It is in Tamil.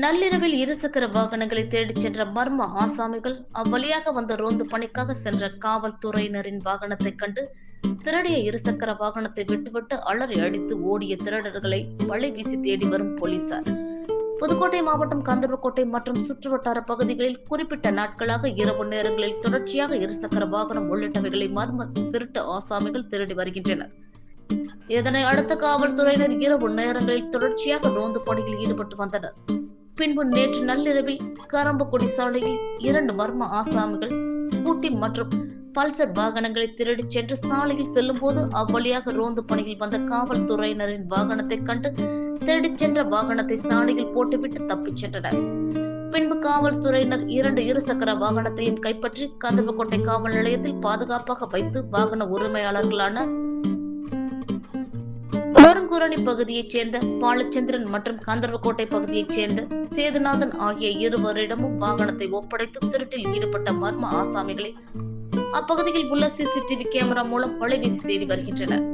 நள்ளிரவில் இருசக்கர வாகனங்களை தேடிச் சென்ற மர்ம ஆசாமிகள் அவ்வழியாக வந்த ரோந்து பணிக்காக சென்ற காவல்துறையினரின் வாகனத்தை கண்டு திருடிய இருசக்கர வாகனத்தை விட்டுவிட்டு அலறி அடித்து ஓடிய திருடர்களை வலை வீசி தேடி வரும் போலீசார். புதுக்கோட்டை மாவட்டம் கந்தர்வக்கோட்டை மற்றும் சுற்றுவட்டார பகுதிகளில் குறிப்பிட்ட நாட்களாக இரவு நேரங்களில் தொடர்ச்சியாக இருசக்கர வாகனம் உள்ளிட்டவைகளை மர்ம திருட்டு ஆசாமிகள் திருடி வருகின்றனர். இதனை அடுத்த காவல்துறையினர் இரவு நேரங்களில் தொடர்ச்சியாக ரோந்து பணியில் ஈடுபட்டு வந்தனர். பின்பு நேற்று நள்ளிரவில் கரம்பக்குடி சாலையில் இரண்டு மர்ம ஆசாமிகள் ஸ்கூட்டி மற்றும் பல்சர் வாகனங்களை திருடிச் சென்று சாலையில் செல்லும் போது அவ்வழியாக ரோந்து பணியில் வந்த காவல்துறையினரின் வாகனத்தை கண்டு திருடிச் சென்ற வாகனத்தை சாலையில் போட்டுவிட்டு தப்பிச் சென்றனர். பின்பு காவல்துறையினர் இரண்டு இருசக்கர வாகனத்தையும் கைப்பற்றி கதவுக்கோட்டை காவல் நிலையத்தில் பாதுகாப்பாக வைத்து வாகன உரிமையாளர்களான மருங்குரணி பகுதியைச் சேர்ந்த பாலச்சந்திரன் மற்றும் கந்தர்வக்கோட்டை பகுதியைச் சேர்ந்த சேதுநாதன் ஆகிய இருவரிடமும் வாகனத்தை ஒப்படைத்து திருட்டில் ஈடுபட்ட மர்ம ஆசாமிகளை அப்பகுதியில் உள்ள சிசிடிவி கேமரா மூலம் வலைவீசி தேடி வருகின்றனர்.